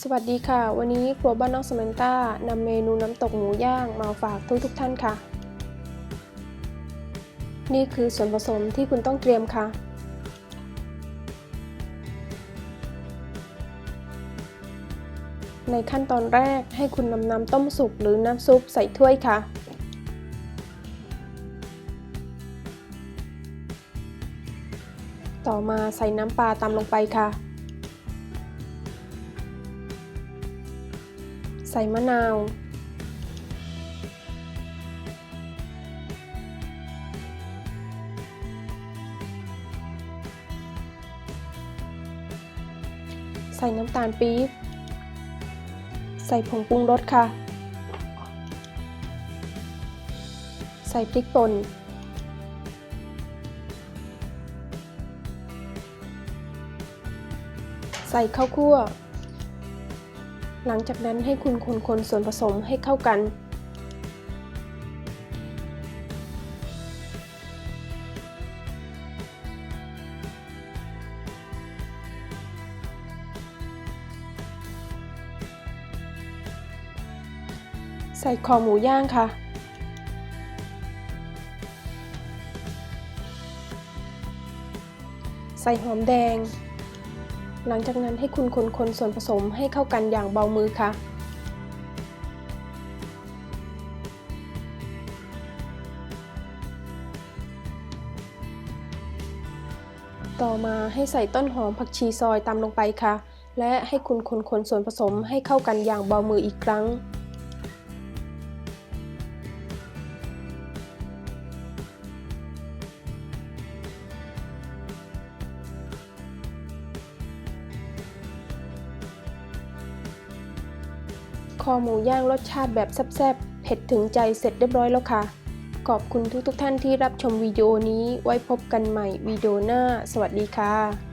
สวัสดีค่ะ วันนี้ครัวบ้านน้อกสเมนต้านำเมนูน้ำตกหมูย่างมาฝากทุกทุกท่านค่ะ นี่คือส่วนผสมที่คุณต้องเตรียมค่ะ ในขั้นตอนแรกให้คุณนำน้ำต้มสุกหรือน้ำซุปใส่ถ้วยค่ะต่อมาใส่น้ำปลาตามลงไปค่ะ ใส่มะนาว ใส่น้ำตาลปี๊บ ใส่ผงปรุงรสค่ะ ใส่พริกป่นใส่ข้าวคั่ว หลังจากนั้นให้คุณคนๆส่วนผสมให้เข้ากัน ใส่คอหมูย่างค่ะใส่หอมแดง หลังจากนั้นให้คุณคนๆส่วนผสมให้เข้ากันอย่างเบามือค่ะต่อมาให้ใส่ต้นหอมผักชีซอยตามลงไปค่ะ และให้คุณคนๆส่วนผสมให้เข้ากันอย่างเบามืออีกครั้ง คอหมูย่างรสชาติแบบแซ่บๆ เผ็ดถึงใจเสร็จเรียบร้อยแล้วค่ะ ขอบคุณทุกๆท่านที่รับชมวิดีโอนี้ไว้พบกันใหม่วิดีโอหน้า สวัสดีค่ะ